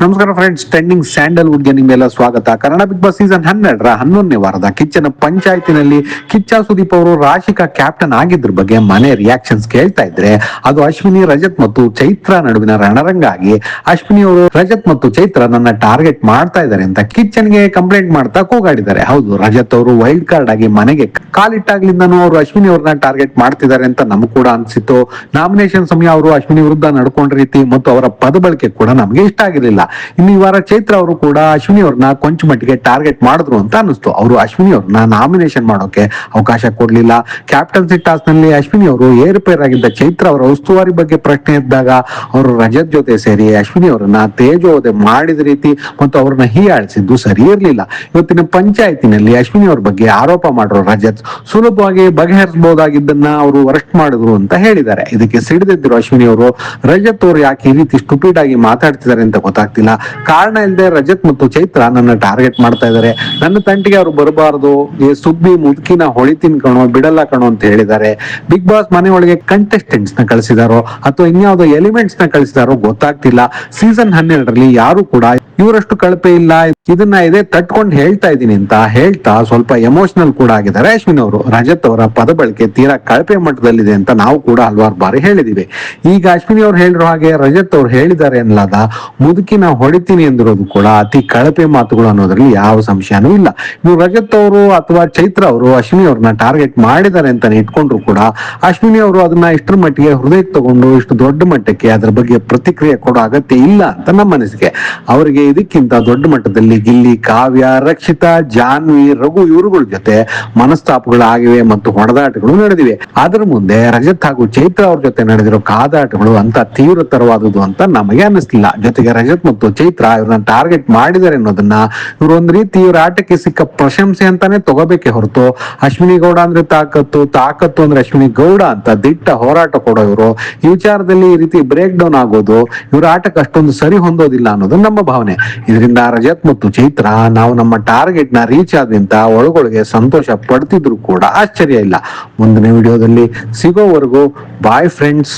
ನಮಸ್ಕಾರ friends trending ಸ್ಯಾಂಡಲ್ವುಡ್ಗೆ ನಿಮ್ಮೆಲ್ಲ ಸ್ವಾಗತ. ಕನ್ನಡ ಬಿಗ್ ಬಾಸ್ ಸೀಸನ್ ಹನ್ನೆರಡರ ಹನ್ನೊಂದನೇ ವಾರದ ಕಿಚ್ಚನ ಪಂಚಾಯತಿನಲ್ಲಿ ಕಿಚ್ಚ ಸುದೀಪ್ ಅವರು ರಾಶಿಕಾ ಕ್ಯಾಪ್ಟನ್ ಆಗಿದ್ರ ಬಗ್ಗೆ ಮನೆ ರಿಯಾಕ್ಷನ್ಸ್ ಕೇಳ್ತಾ ಇದ್ರೆ, ಅದು ಅಶ್ವಿನಿ, ರಜತ್ ಮತ್ತು ಚೈತ್ರ ನಡುವಿನ ರಣರಂಗ ಆಗಿ ಅಶ್ವಿನಿ ಅವರು ರಜತ್ ಮತ್ತು ಚೈತ್ರ ನನ್ನ ಟಾರ್ಗೆಟ್ ಮಾಡ್ತಾ ಇದ್ದಾರೆ ಅಂತ ಕಿಚ್ಚನ್ಗೆ ಕಂಪ್ಲೇಂಟ್ ಮಾಡ್ತಾ ಕೂಗಾಡಿದ್ದಾರೆ. ಹೌದು, ರಜತ್ ಅವರು ವೈಲ್ಡ್ ಕಾರ್ಡ್ ಆಗಿ ಮನೆಗೆ ಕಾಲಿಟ್ಟಾಗ್ಲಿಂದನೂ ಅವರು ಅಶ್ವಿನಿ ಅವ್ರನ್ನ ಟಾರ್ಗೆಟ್ ಮಾಡ್ತಿದ್ದಾರೆ ಅಂತ ನಮಗೂ ಕೂಡ ಅನ್ಸಿತ್ತು. ನಾಮಿನೇಷನ್ ಸಮಯ ಅವರು ಅಶ್ವಿನಿ ವಿರುದ್ಧ ನಡ್ಕೊಂಡ ರೀತಿ ಮತ್ತು ಅವರ ಪದ ಬಳಕೆ ಕೂಡ ನಮಗೆ ಇಷ್ಟ ಆಗಿರಲಿಲ್ಲ. ಇನ್ನು ಈ ವಾರ ಚೈತ್ರ ಅವರು ಕೂಡ ಅಶ್ವಿನಿ ಅವ್ರನ್ನ ಕೊಂಚ ಮಟ್ಟಿಗೆ ಟಾರ್ಗೆಟ್ ಮಾಡಿದ್ರು ಅಂತ ಅನಿಸ್ತು ಅವರು ಅಶ್ವಿನಿ ಅವ್ರನ್ನ ನಾಮಿನೇಷನ್ ಮಾಡೋಕೆ ಅವಕಾಶ ಕೊಡ್ಲಿಲ್ಲ. ಕ್ಯಾಪ್ಟನ್ಸಿ ಟಾಸ್ನಲ್ಲಿ ಅಶ್ವಿನಿ ಅವರು ಏರುಪೇರ್ ಆಗಿದ್ದ ಚೈತ್ರ ಅವರ ಉಸ್ತುವಾರಿ ಬಗ್ಗೆ ಪ್ರಶ್ನೆ ಇದ್ದಾಗ ಅವರು ರಜತ್ ಜೊತೆ ಸೇರಿ ಅಶ್ವಿನಿ ಅವರನ್ನ ತೇಜೋದೆ ಮಾಡಿದ ರೀತಿ ಮತ್ತು ಅವ್ರನ್ನ ಹೀಯಾಳಿಸಿದ್ದು ಸರಿ ಇರಲಿಲ್ಲ. ಇವತ್ತಿನ ಪಂಚಾಯತಿನಲ್ಲಿ ಅಶ್ವಿನಿ ಅವ್ರ ಬಗ್ಗೆ ಆರೋಪ ಮಾಡಿರೋ ರಜತ್ ಸುಲಭವಾಗಿ ಬಗೆಹರಿಸಬಹುದಾಗಿದ್ದನ್ನ ಅವರು ಅರೆಸ್ಟ್ ಮಾಡಿದ್ರು ಅಂತ ಹೇಳಿದ್ದಾರೆ. ಇದಕ್ಕೆ ಸಿಡಿದಿದ್ದರು ಅಶ್ವಿನಿ ಅವರು, ರಜತ್ ಅವರು ಯಾಕೆ ಈ ರೀತಿ ಸ್ಟುಪಿಡ್ ಆಗಿ ಮಾತಾಡ್ತಿದ್ದಾರೆ ಅಂತ ಗೊತ್ತಾಗ್ತಿಲ್ಲ ಕಾರಣ ಇಲ್ಲದೆ ರಜತ್ ಮತ್ತು ಚೈತ್ರ ನನ್ನ ಟಾರ್ಗೆಟ್ ಮಾಡ್ತಾ ಇದ್ದಾರೆ ನನ್ನ ತಂಟಿಗೆ ಅವರು ಬರಬಾರದು. ಸುಬ್ಬಿ ಮುದುಕಿನ ಹೊಳಿತೀನಿ ಕಣೋ, ಬಿಡಲ್ಲ ಕಣೋ ಅಂತ ಹೇಳಿದ್ದಾರೆ. ಬಿಗ್ ಬಾಸ್ ಮನೆ ಒಳಗೆ ಕಂಟೆಸ್ಟೆಂಟ್ಸ್ನ ಕಳಿಸಿದಾರೋ ಅಥವಾ ಇನ್ಯಾವುದೋ ಎಲಿಮೆಂಟ್ಸ್ನ ಕಳಿಸಿದಾರೋ ಗೊತ್ತಾಗ್ತಿಲ್ಲ. ಸೀಸನ್ ಹನ್ನೆರಡರಲ್ಲಿ ಯಾರು ಕೂಡ ಇವರಷ್ಟು ಕಳಪೆ ಇಲ್ಲ. ಇದನ್ನ ಇದೇ ತಟ್ಕೊಂಡು ಹೇಳ್ತಾ ಇದ್ದೀನಿ ಅಂತ ಹೇಳ್ತಾ ಸ್ವಲ್ಪ ಎಮೋಷನಲ್ ಕೂಡ ಆಗಿದ್ದಾರೆ ಅಶ್ವಿನ್ ಅವರು ರಜತ್ ಅವರ ಪದ ಬಳಕೆ ತೀರಾ ಕಳಪೆ ಮಟ್ಟದಲ್ಲಿದೆ ಅಂತ ನಾವು ಕೂಡ ಹಲವಾರು ಬಾರಿ ಹೇಳಿದೀವಿ ಈಗ ಅಶ್ವಿನಿ ಅವ್ರು ಹೇಳಿರೋ ಹಾಗೆ ರಜತ್ ಅವ್ರು ಹೇಳಿದ್ದಾರೆ ಅನ್ನಲಾದ ಮುದುಕಿನ ಹೊಡಿತೀನಿ ಎಂದಿರೋದು ಕೂಡ ಅತಿ ಕಳಪೆ ಮಾತುಗಳು ಅನ್ನೋದ್ರಲ್ಲಿ ಯಾವ ಸಂಶಯನೂ ಇಲ್ಲ. ನೀವು ರಜತ್ ಅವರು ಅಥವಾ ಚೈತ್ರ ಅವರು ಅಶ್ವಿನಿ ಅವ್ರನ್ನ ಟಾರ್ಗೆಟ್ ಮಾಡಿದ್ದಾರೆ ಅಂತ ಇಟ್ಕೊಂಡ್ರು ಕೂಡ ಅಶ್ವಿನಿ ಅವರು ಅದನ್ನ ಇಷ್ಟರ ಮಟ್ಟಿಗೆ ಹೃದಯಕ್ಕೆ ತಗೊಂಡು ಇಷ್ಟು ದೊಡ್ಡ ಮಟ್ಟಕ್ಕೆ ಅದರ ಬಗ್ಗೆ ಪ್ರತಿಕ್ರಿಯೆ ಕೊಡೋ ಅಗತ್ಯ ಇಲ್ಲ ಅಂತ ನಮ್ಮ ಮನಸ್ಸಿಗೆ. ಅವರಿಗೆ ಇದಕ್ಕಿಂತ ದೊಡ್ಡ ಮಟ್ಟದಲ್ಲಿ ಗಿಲ್ಲಿ ಕಾವ್ಯ, ರಕ್ಷಿತಾ, ಜಾನ್ವಿ, ರಘು ಇವರುಗಳ ಜೊತೆ ಮನಸ್ತಾಪಗಳಾಗಿವೆ ಮತ್ತು ಹೊಡೆದಾಟಗಳು ನಡೆದಿವೆ. ಅದರ ಮುಂದೆ ರಜತ್ ಹಾಗೂ ಚೈತ್ರ ಅವ್ರ ಜೊತೆ ನಡೆದಿರೋ ಕಾದಾಟಗಳು ಅಂತ ತೀವ್ರತರವಾದದ್ದು ಅಂತ ನಮಗೆ ಅನ್ನಿಸ್ಲಿಲ್ಲ ಜೊತೆಗೆ ರಜತ್ ಮತ್ತು ಚೈತ್ರ ಇವ್ರನ್ನ ಟಾರ್ಗೆಟ್ ಮಾಡಿದ್ದಾರೆ ಅನ್ನೋದನ್ನ ಇವ್ರು ಒಂದ್ ರೀತಿ ಇವ್ರ ಆಟಕ್ಕೆ ಸಿಕ್ಕ ಪ್ರಶಂಸೆ ಅಂತಾನೆ ತಗೋಬೇಕೆ ಹೊರತು ಅಶ್ವಿನಿ ಗೌಡ ಅಂದ್ರೆ ತಾಕತ್ತು ತಾಕತ್ತು ಅಂದ್ರೆ ಅಶ್ವಿನಿ ಗೌಡ ಅಂತ ದಿಟ್ಟ ಹೋರಾಟ ಕೊಡೋ ಇವರು. ಈ ವಿಚಾರದಲ್ಲಿ ಈ ರೀತಿ ಬ್ರೇಕ್ ಡೌನ್ ಆಗೋದು ಇವ್ರ ಆಟಕ್ಕೆ ಅಷ್ಟೊಂದು ಸರಿ ಹೊಂದೋದಿಲ್ಲ ಅನ್ನೋದು ನಮ್ಮ ಭಾವನೆ. ಇದರಿಂದ ರಜತ್ ಮತ್ತು ಚೈತ್ರ ನಾವು ನಮ್ಮ ಟಾರ್ಗೆಟ್ನ ರೀಚ್ ಆದ್ರಿಂದ ಒಳಗೊಳಗೆ ಸಂತೋಷ ಪಡ್ತಿದ್ರು ಕೂಡ ಆಶ್ಚರ್ಯ ಇಲ್ಲ. ಮುಂದಿನ ವಿಡಿಯೋದಲ್ಲಿ ಸಿಗೋವರೆಗೂ ಬಾಯ್ ಫ್ರೆಂಡ್ಸ್